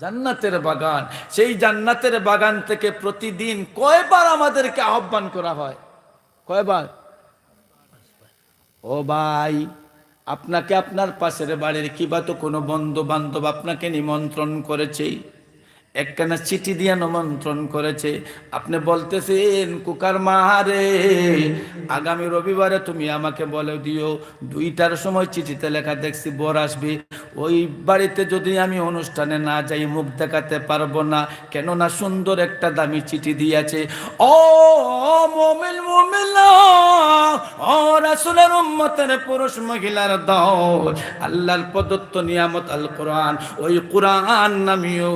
জান্নাতের বাগান। সেই জান্নাতের বাগান থেকে প্রতিদিন কয়বার আমাদেরকে আহ্বান করা হয়? কয়বার? ও ভাই, আপনাকে আপনার পাশের বাড়ির কিবা তো কোনো বন্ধু বান্ধব আপনাকে নিমন্ত্রণ করেছে একখানা চিঠি দিয়ে নিমন্ত্রণ করেছে। আপনি বলতেছেন, কুকার মারে আগামী রবিবারে তুমি আমাকে বলে দিও, দুইটার সময় চিঠিতে লেখা দেখছি বর আসবে। ওই বাড়িতে যদি আমি অনুষ্ঠানে না যাই, মুখ দেখাতে পারব না। কেননা সুন্দর একটা দামি চিঠি দিয়েছে। ও মোমিল মোমিলা ও রাসূলের উম্মতের পুরুষ মহিলার দল, আল্লাহর প্রদত্ত নিয়ামত আল কোরআন ওই কোরআন নামিও,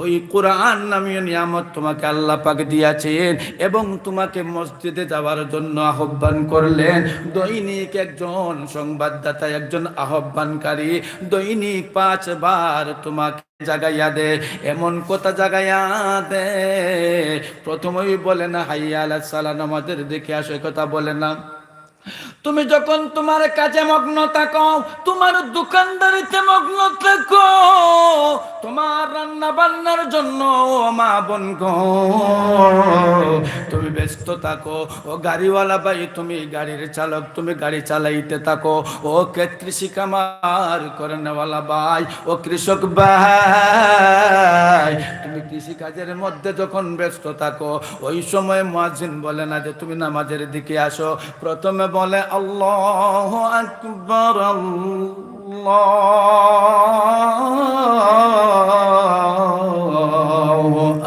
ওই কোরআন নামিও নিয়ামত তোমাকে আল্লাহ পাক দিয়েছেন এবং তোমাকে মসজিদে যাওয়ার জন্য আহ্বান করলেন। দৈনিক একজন সংবাদদাতা, একজন আহ্বানকারী দৈনিক পাঁচবার তোমাকে জাগাইয়া দে, এমন কথা জাগাইয়া দে। প্রথমেই বলে না হাইয়া আলাহ সালাম আমাদের দেখে আসো কথা বলে না। তুমি যখন তোমার কাজে মগ্ন থাকো, তোমার দোকানদারিতে মগ্ন থাকো, তোমার রান্না বান্নার জন্য মা বোন তুমি ব্যস্ত থাকো, ও গাড়িওয়ালা ভাই, তুমি গাড়ির চালক, তুমি গাড়ি চালাইতে থাকো, ও কেত্রিশি কামার করে নেওয়ালা ভাই, ও কৃষক ভাই, তুমি কৃষি কাজের মধ্যে যখন ব্যস্ত থাকো, ওই সময় মুয়াজ্জিন বলে না যে তুমি নামাজের দিকে আসো, প্রথমে বলে, আল্লাহ আকবর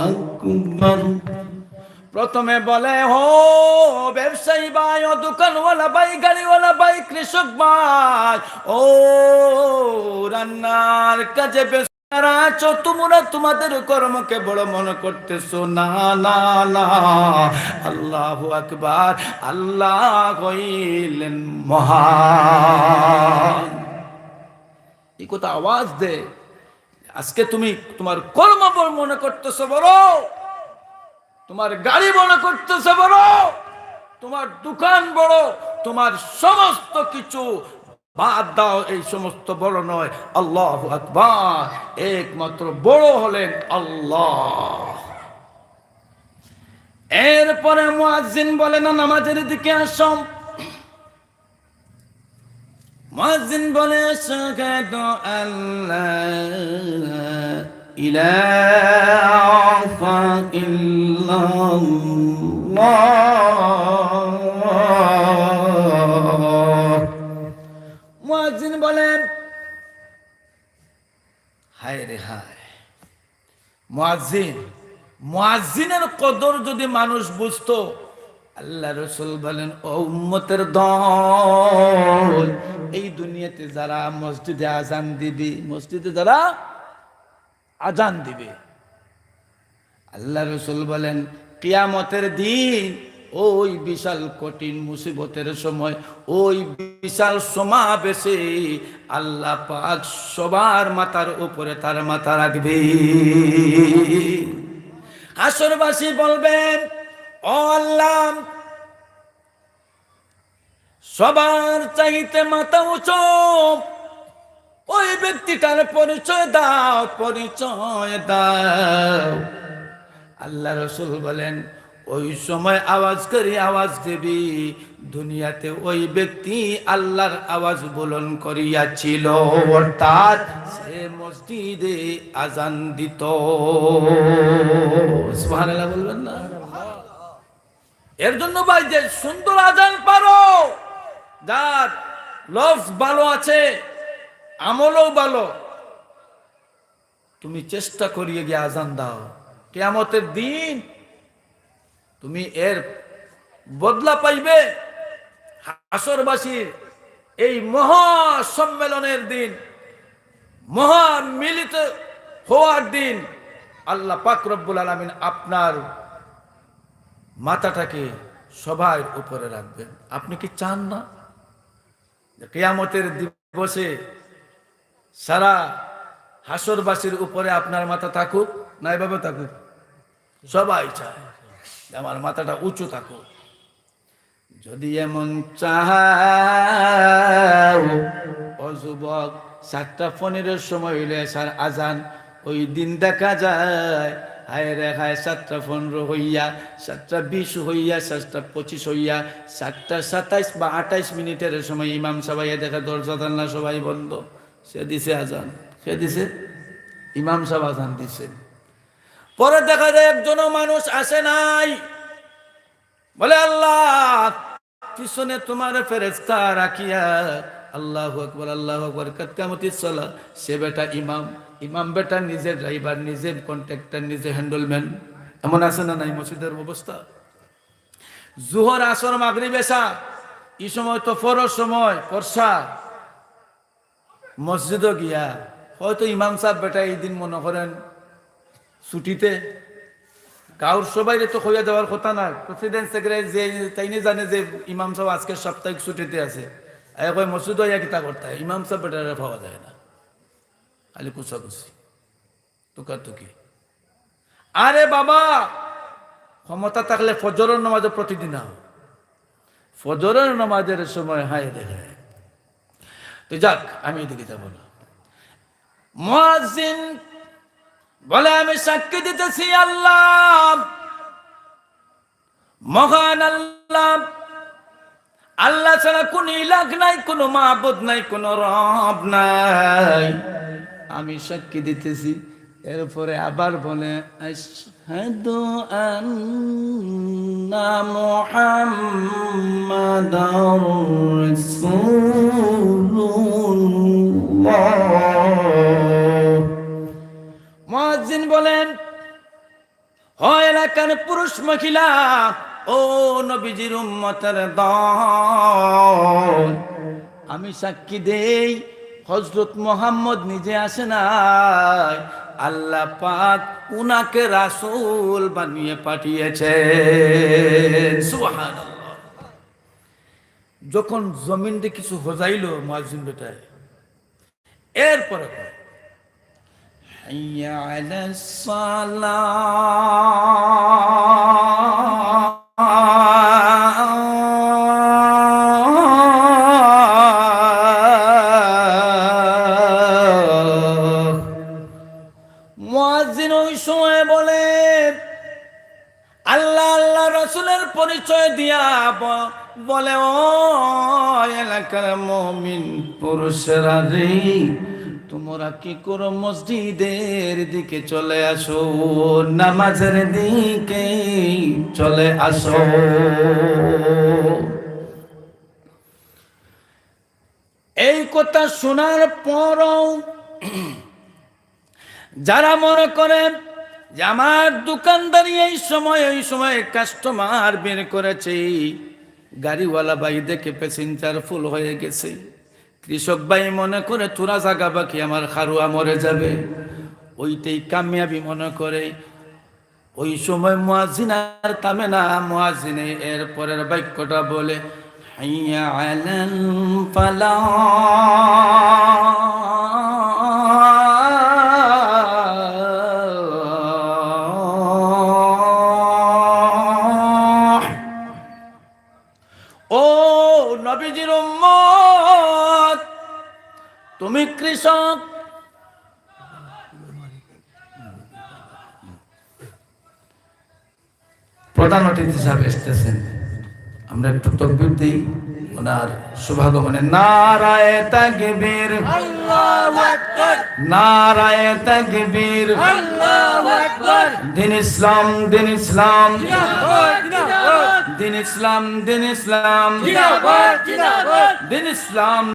আকবর। প্রথমে বলে, হো ব্যবসায়ী ভাই, ও দোকানওয়ালা ভাই, গাড়িওয়ালা ভাই, কৃষক ভাই, ও রান্নার কাজে তোমরা তোমাদের কর্মকে বড় মনে করতেছো। না না না। আল্লাহ আকবার। আল্লাহ মহান। এই কথা আওয়াজ দে। আজকে তুমি তোমার কর্ম মনে করতেছো বড়। তোমার গাড়ি মনে করতেছো বড়। তোমার দোকান বড়। তোমার সমস্ত কিছু বাদ দাও এই সমস্ত বড় নয়, আল্লাহ আকবার। একমাত্র বড় হলেন আল্লাহ। এরপরে মুয়াজ্জিন বলে, না, নামাজের দিকে আসম মুয়াজ্জিন বলে শাহাদু আল্লাহ ইলাহা ইল্লাল্লাহ। মুয়াজ্জিন। মুয়াজ্জিনের কদর যদি মানুষ বুঝতো, আল্লাহ রসুল বলেন, ও উম্মতের দল, এই দুনিয়াতে যারা মসজিদে আজান দিবি, মসজিদে যারা আজান দিবে। আল্লাহ রসুল বলেন, কিয়ামতের দিন ওই বিশাল কঠিন মুসিবতের সময়, ওই বিশাল সমাবেশে আল্লাহ পাক সবার মাথার উপরে তার মাথা রাখবে। আসরবাসী বলবেন, ও আল্লাহ, সবার চাইতে মাথা উঁচু। ওই ব্যক্তিটার পরিচয় দাও পরিচয় দাও। আল্লাহ রসুল বলেন ওই সময় আওয়াজ করি, আওয়াজ দেবি। দুনিয়াতে ওই ব্যক্তি আল্লাহর আওয়াজ বুলন করিয়াছিল। অর্থাৎ সে মসজিদে আজান দিত। বলবেন না? এর জন্য ভাই যে সুন্দর আজান পারো। যার লফ ভালো আছে, আমলও ভালো। তুমি চেষ্টা করিয়ে গিয়ে আজান দাও। কেয়ামতের দিন তুমি এর বদলা পাইবে। হাসরবাসীর এই মহা সম্মেলনের দিন মহা মিলিত হওয়ার দিন, আল্লাহ পাক রব্বুল আলমিন আপনার মাথাটাকে সবার উপরে রাখবেন। আপনি কি চান না কেয়ামতের দিবসে সারা হাসরবাসীর উপরে আপনার মাথা থাকুক? না, এভাবে থাকুক। সবাই চায়। আমার মাথাটা উঁচু থাকুক যদি এমন চাও, ও সাতটা সময় হইলে স্যার আজান, ওই দিন দেখা যায়। হায় রে হায়, সাতটা পনেরো হইয়া, সাতটা বিশ হইয়া, সাতটা পঁচিশ হইয়া, সাতটা সাতাইশ বা আঠাইশ মিনিটের সময় ইমাম সবাই দেখা দরজা জানলা সবাই বন্ধ। সে দিছে আজান, সে দিছে, ইমাম সাহেব আজান দিছে। পরে দেখা যায় একজনও মানুষ আসে নাই। বলে, আল্লাহ, পিছনে তোমার ফেরেস্তা রাখিয়া আল্লাহ আকবর আল্লাহ আকবর কামতি চলা সে বেটা ইমাম ইমাম বেটা নিজে ড্রাইভার নিজে কন্ট্রাক্টর নিজে হ্যান্ডলম্যান। এমন আছে না নাই মসজিদের অবস্থা? জুহর, আসর মাগরি বেসা এই সময় তো ফরর সময়, ফরসা। মসজিদও গিয়া, হয়তো ইমাম সাহেব বেটা এই দিন মনে করেন ছুটিতে। কাউর সবাই তো হইয়া দেওয়ার কথা না প্রেসিডেন্ট সেক্রেটারি যে, তাইনি জানে যে ইমাম সাহেব আজকে সাপ্তাহিক ছুটিতে আছে। একই মসজিদ হইয়া কিতা করতে হয় ইমাম সাহেব বেটারে পাওয়া যায় না। খালি কুচাকুচি। তুকাতুকি আরে বাবা! ক্ষমতা থাকলে ফজরের নামাজে প্রতিদিন আও ফজরের নামাজের সময় হায় দেখে তো যাক, আমি এদিকে যাব না। মুয়াজ্জিন বলে, আমি সাক্ষী দিতেছি আল্লাহ। মহান আল্লাহ। আল্লাহ ছাড়া কোন ইলাক নাই, কোন মাহবুদ নাই, কোন রব নাই। আমি সাক্ষী দিতেছি। এরপরে আবার বলে, আশহাদু হয় এলাকার পুরুষ মহিলা? ও নবীজির উম্মতের দল। আমি সাক্ষী দেই হজরত মোহাম্মদ নিজে আসে নাই। আল্লাহ পাক উনাকে রাসূল বানিয়ে পাঠিয়েছে। যখন জমিন দিয়ে কিছু হজাইলো মুয়াজ্জিন বেটায় এরপরে حي على الصلاة মুয়াজ্জিন ওই সময় বলে আল্লাহ আল্লাহ রসুলের পরিচয় দিয়া ব- বলে ও এলাকার মমিন পুরুষেরা রে তোমরা কি করো মসজিদের দিকে চলে আসো? নামাজের দিকে চলে আসো। এই কথা শোনার পরও যারা মনে করেন যে আমার দোকানদারি এই সময় এই সময় কাস্টমার বের করেছে, গাড়িওয়ালা ভাই দেখে প্যাসেঞ্জার ফুল হয়ে গেছে। কৃষক ভাই মনে করে তোরা জাগা বাকি, আমার খারুয়া মরে যাবে। ওইটাই কামিয়াবি মনে করে। ওই সময় মুয়াজিন আর থামে না মুয়াজিনে এর পরের বাক্যটা বলে, হাইয়া আলাল ফালাহ ও নবীজির উম্মত তুমি কৃষক। প্রধান অতিথি সাহেব এসতেছেন আমরা একটু তকবির দিই। ওনার শুভাগমনে নারায় তাকবীর। নারায় তাকবীর। দিন ইসলাম দিন ইসলাম। দিন ইসলাম দিন ইসলাম। দিন ইসলাম।